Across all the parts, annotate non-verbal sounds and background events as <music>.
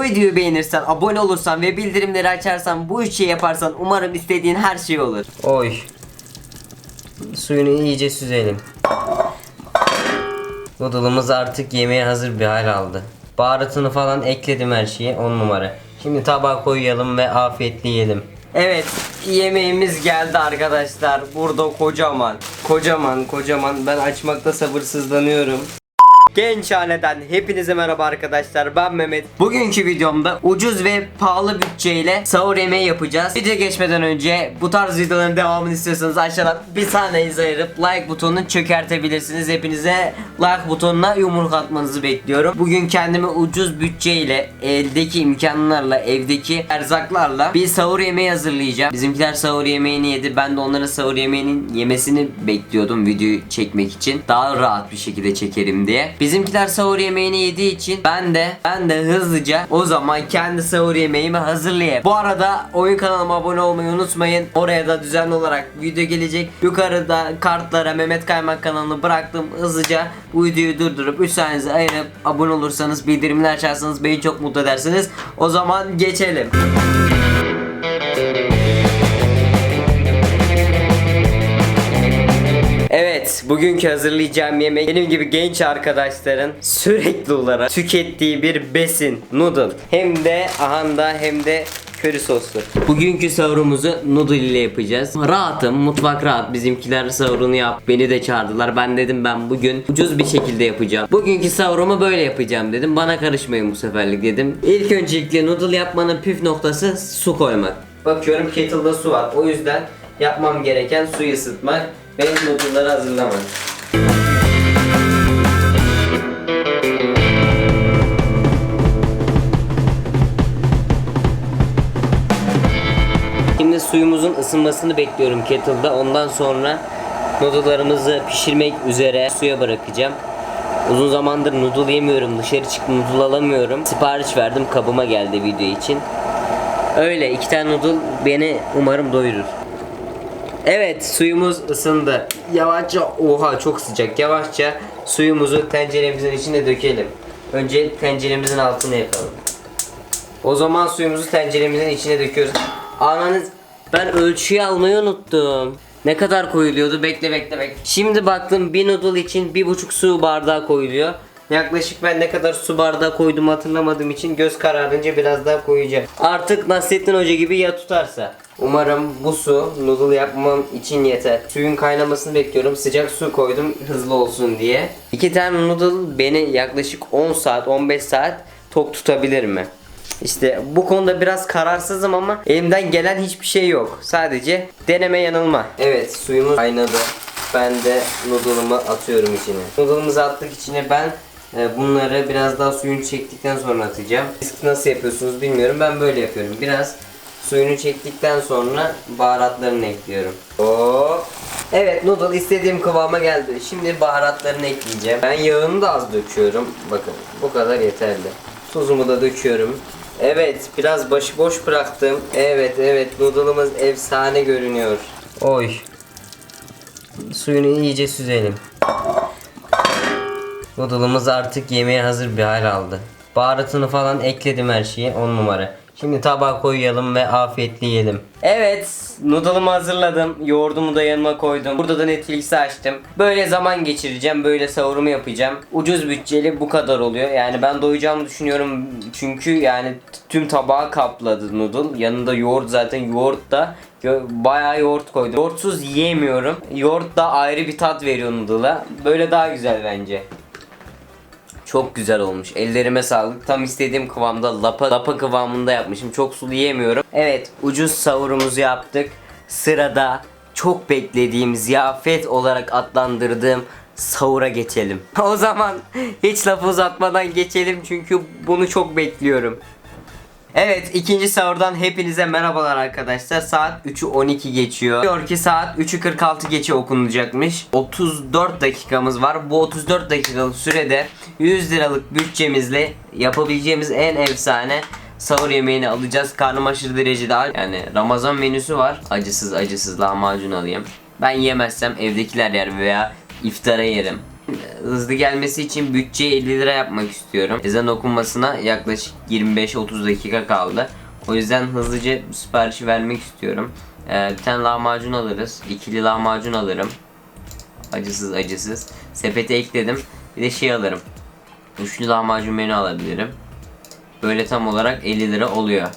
Bu videoyu beğenirsen, abone olursan ve bildirimleri açarsan bu üç şey yaparsan umarım istediğin her şey olur. Oy. Suyunu iyice süzelim. Noodle'ımız artık yemeğe hazır bir hal aldı. Baharatını falan ekledim her şeyi 10 numara. Şimdi tabağa koyalım ve afiyetle yiyelim. Evet yemeğimiz geldi arkadaşlar. Burada kocaman. Kocaman kocaman. Ben açmakta sabırsızlanıyorum. Genç haneden hepinize merhaba arkadaşlar ben Mehmet. Bugünkü videomda ucuz ve pahalı bütçeyle sahur yemeği yapacağız. Video geçmeden önce bu tarz videoların devamını istiyorsanız aşağıdan bir saniyenizi ayırıp like butonunu çökertebilirsiniz. Hepinize like butonuna yumruk atmanızı bekliyorum. Bugün kendime ucuz bütçeyle eldeki imkanlarla evdeki erzaklarla bir sahur yemeği hazırlayacağım. Bizimkiler sahur yemeğini yedi ben de onların sahur yemeğinin yemesini bekliyordum videoyu çekmek için. Daha rahat bir şekilde çekerim diye Bizimkiler sahur yemeğini yediği için ben de ben de hızlıca o zaman kendi sahur yemeğimi hazırlayayım. Bu arada oyun kanalıma abone olmayı unutmayın. Oraya da düzenli olarak video gelecek. Yukarıda kartlara Mehmet Kaymak kanalını bıraktım. Hızlıca bu videoyu durdurup 3 saniyenizi ayırıp abone olursanız bildirimleri açarsanız beni çok mutlu edersiniz. O zaman geçelim. Bugünkü hazırlayacağım yemek benim gibi genç arkadaşların sürekli olarak tükettiği bir besin, noodle. Hem de ahanda hem de köri soslu. Bugünkü sahurumuzu noodle ile yapacağız. Rahatım, mutfak rahat. Bizimkiler sahurunu yap. Beni de çağırdılar. Ben dedim ben bugün ucuz bir şekilde yapacağım. Bugünkü sahurumu böyle yapacağım dedim. Bana karışmayın bu seferlik dedim. İlk öncelikle noodle yapmanın püf noktası su koymak. Bakıyorum kettle'da su var. O yüzden yapmam gereken suyu ısıtmak ve noodle'ları hazırlamak. Şimdi suyumuzun ısınmasını bekliyorum kettle'da. Ondan sonra noodle'larımızı pişirmek üzere suya bırakacağım. Uzun zamandır noodle yemiyorum. Dışarı çıkıp noodle alamıyorum. Sipariş verdim kabıma geldi video için. Öyle iki tane noodle beni umarım doyurur. Evet suyumuz ısındı. Yavaşça oha çok sıcak. Yavaşça suyumuzu tenceremizin içine dökelim. Önce tenceremizin altını yapalım. O zaman suyumuzu tenceremizin içine döküyoruz. Ananız ben ölçüyü almayı unuttum. Ne kadar koyuluyordu? Bekle bekle bekle. Şimdi baktım bir noodle için bir buçuk su bardağı koyuluyor. Yaklaşık ben ne kadar su bardağı koydum hatırlamadığım için göz kararınca biraz daha koyacağım. Artık Nasrettin Hoca gibi ya tutarsa. Umarım bu su noodle yapmam için yeter. Suyun kaynamasını bekliyorum. Sıcak su koydum hızlı olsun diye. İki tane noodle beni yaklaşık 10 saat 15 saat tok tutabilir mi? İşte bu konuda biraz kararsızım ama elimden gelen hiçbir şey yok. Sadece deneme yanılma. Evet suyumuz kaynadı. Ben de noodle'ımı atıyorum içine. Noodle'ımızı attık içine ben bunları biraz daha suyunu çektikten sonra atacağım. Siz nasıl yapıyorsunuz bilmiyorum. Ben böyle yapıyorum. Biraz suyunu çektikten sonra baharatlarını ekliyorum. Oo. Evet noodle istediğim kıvama geldi. Şimdi baharatlarını ekleyeceğim. Ben yağını da az döküyorum. Bakın bu kadar yeterli. Tuzumu da döküyorum. Evet biraz başıboş bıraktım. Evet evet noodle'ımız efsane görünüyor. Oy. Suyunu iyice süzelim. Noodle'ımız artık yemeğe hazır bir hal aldı. Baharatını falan ekledim her şeyi 10 numara. Şimdi tabağa koyalım ve afiyetle yiyelim. Evet, noodle'ımı hazırladım. Yoğurdumu da yanıma koydum. Burada da Netflix'i açtım. Böyle zaman geçireceğim, böyle savurumu yapacağım. Ucuz bütçeli bu kadar oluyor. Yani ben doyacağımı düşünüyorum. Çünkü yani tüm tabağı kapladı noodle. Yanında yoğurt zaten yoğurt da Bayağı yoğurt koydum. Yoğurtsuz yiyemiyorum. Yoğurt da ayrı bir tat veriyor noodle'a. Böyle daha güzel bence. Çok güzel olmuş. Ellerime sağlık. Tam istediğim kıvamda lapa lapa kıvamında yapmışım. Çok sulu yiyemiyorum. Evet, ucuz savurumuzu yaptık. Sırada çok beklediğim ziyafet olarak adlandırdığım sahura geçelim. <laughs> O zaman hiç lafı uzatmadan geçelim çünkü bunu çok bekliyorum. Evet ikinci sahurdan hepinize merhabalar arkadaşlar. Saat 3'ü 12 geçiyor. Diyor ki saat 3'ü 46 geçe okunacakmış. 34 dakikamız var. Bu 34 dakikalık sürede 100 liralık bütçemizle yapabileceğimiz en efsane sahur yemeğini alacağız. Karnım aşırı derecede aç. Yani Ramazan menüsü var. Acısız acısız lahmacun alayım. Ben yemezsem evdekiler yer veya iftara yerim. Hızlı gelmesi için bütçeyi 50 lira yapmak istiyorum. Ezan okunmasına yaklaşık 25-30 dakika kaldı. O yüzden hızlıca siparişi vermek istiyorum. Ee, bir tane lahmacun alırız. ikili lahmacun alırım. Acısız acısız. Sepete ekledim. Bir de şey alırım. Üçlü lahmacun menü alabilirim. Böyle tam olarak 50 lira oluyor.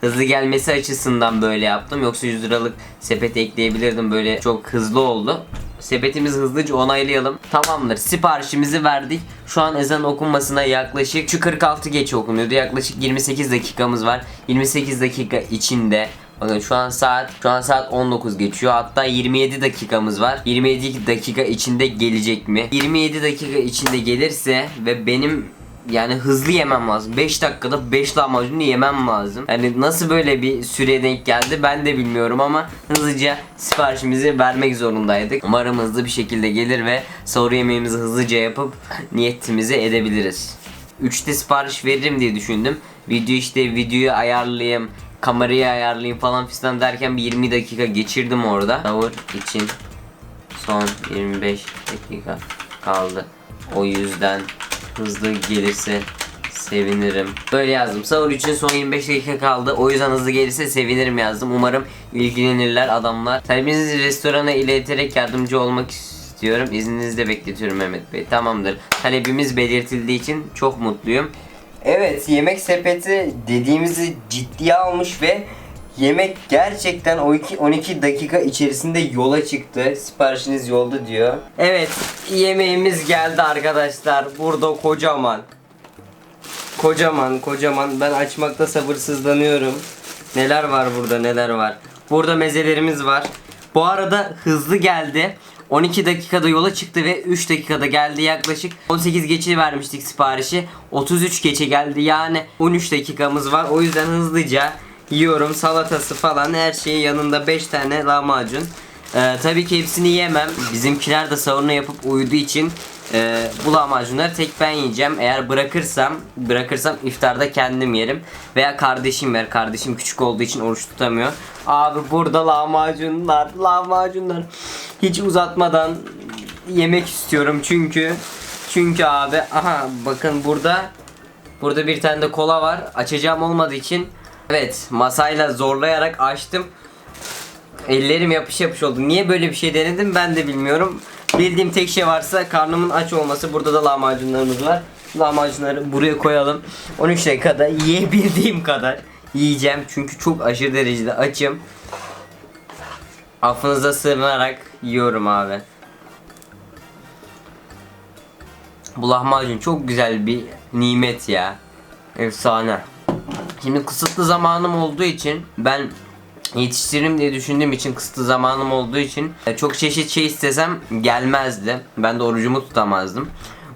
Hızlı gelmesi açısından böyle yaptım. Yoksa 100 liralık sepete ekleyebilirdim. Böyle çok hızlı oldu. Sepetimizi hızlıca onaylayalım. Tamamdır. Siparişimizi verdik. Şu an ezan okunmasına yaklaşık şu 46 geç okunuyordu. Yaklaşık 28 dakikamız var. 28 dakika içinde Bakın şu an saat şu an saat 19 geçiyor. Hatta 27 dakikamız var. 27 dakika içinde gelecek mi? 27 dakika içinde gelirse ve benim yani hızlı yemem lazım. 5 dakikada 5 lahmacunu yemem lazım. Yani nasıl böyle bir süreye denk geldi ben de bilmiyorum ama hızlıca siparişimizi vermek zorundaydık. Umarım hızlı bir şekilde gelir ve sahur yemeğimizi hızlıca yapıp niyetimizi edebiliriz. 3'te sipariş veririm diye düşündüm. Video işte videoyu ayarlayayım, kamerayı ayarlayayım falan fistan derken bir 20 dakika geçirdim orada. Sahur için son 25 dakika kaldı. O yüzden hızlı gelirse sevinirim. Böyle yazdım. Sahur için son 25 dakika kaldı. O yüzden hızlı gelirse sevinirim yazdım. Umarım ilgilenirler adamlar. Talebinizi restorana ileterek yardımcı olmak istiyorum. İzninizle bekletiyorum Mehmet Bey. Tamamdır. Talebimiz belirtildiği için çok mutluyum. Evet yemek sepeti dediğimizi ciddiye almış ve yemek gerçekten o iki- 12 dakika içerisinde yola çıktı. Siparişiniz yolda diyor. Evet yemeğimiz geldi arkadaşlar. Burada kocaman. Kocaman kocaman ben açmakta sabırsızlanıyorum. Neler var burada neler var. Burada mezelerimiz var. Bu arada hızlı geldi. 12 dakikada yola çıktı ve 3 dakikada geldi yaklaşık 18 geçe vermiştik siparişi 33 geçe geldi yani 13 dakikamız var o yüzden hızlıca yiyorum salatası falan her şeyi yanında 5 tane lahmacun ee, tabii ki hepsini yemem bizimkiler de savurma yapıp uyuduğu için ee, bu lahmacunları tek ben yiyeceğim. Eğer bırakırsam, bırakırsam iftarda kendim yerim. Veya kardeşim yer. Kardeşim küçük olduğu için oruç tutamıyor. Abi burada lahmacunlar, lahmacunlar. Hiç uzatmadan yemek istiyorum çünkü. Çünkü abi, aha bakın burada Burada bir tane de kola var. Açacağım olmadığı için Evet masayla zorlayarak açtım. Ellerim yapış yapış oldu. Niye böyle bir şey denedim ben de bilmiyorum. Bildiğim tek şey varsa karnımın aç olması. Burada da lahmacunlarımız var. Lahmacunları buraya koyalım. 13 dakikada yiyebildiğim kadar yiyeceğim. Çünkü çok aşırı derecede açım. Affınıza sığınarak yiyorum abi. Bu lahmacun çok güzel bir nimet ya. Efsane. Şimdi kısıtlı zamanım olduğu için ben yetiştiririm diye düşündüğüm için kısıtlı zamanım olduğu için e, çok çeşit şey istesem gelmezdi. Ben de orucumu tutamazdım.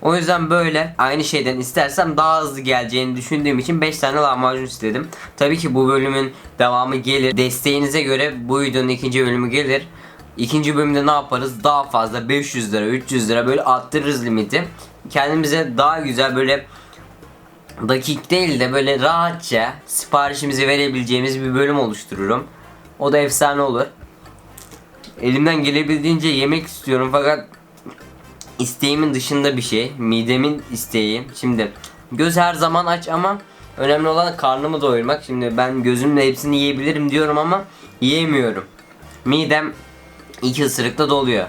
O yüzden böyle aynı şeyden istersem daha hızlı geleceğini düşündüğüm için 5 tane lahmacun istedim. Tabii ki bu bölümün devamı gelir. Desteğinize göre bu videonun ikinci bölümü gelir. İkinci bölümde ne yaparız? Daha fazla 500 lira, 300 lira böyle arttırırız limiti. Kendimize daha güzel böyle dakik değil de böyle rahatça siparişimizi verebileceğimiz bir bölüm oluştururum. O da efsane olur. Elimden gelebildiğince yemek istiyorum fakat isteğimin dışında bir şey. Midemin isteği. Şimdi göz her zaman aç ama önemli olan karnımı doyurmak. Şimdi ben gözümle hepsini yiyebilirim diyorum ama yiyemiyorum. Midem iki ısırıkta doluyor.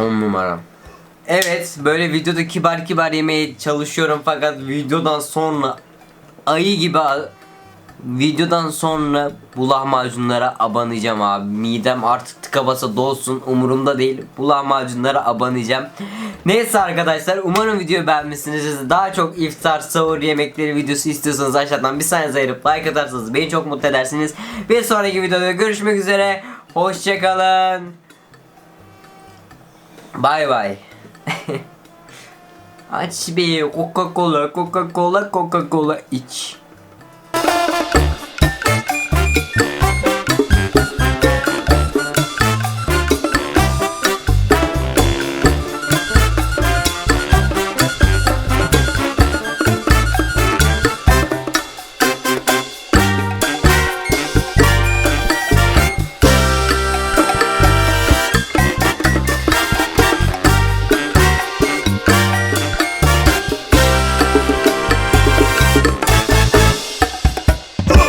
10 numara. Evet böyle videoda kibar kibar yemeye çalışıyorum fakat videodan sonra ayı gibi videodan sonra bu lahmacunlara abanacağım abi. Midem artık tıka basa dolsun umurumda değil. Bu lahmacunlara abanacağım. Neyse arkadaşlar umarım videoyu beğenmişsinizdir. Daha çok iftar, sahur yemekleri videosu istiyorsanız aşağıdan bir saniye ayırıp like atarsanız beni çok mutlu edersiniz. Bir sonraki videoda görüşmek üzere. Hoşçakalın. Bay bay. <laughs> Aç bir Coca Cola, Coca Cola, Coca Cola iç.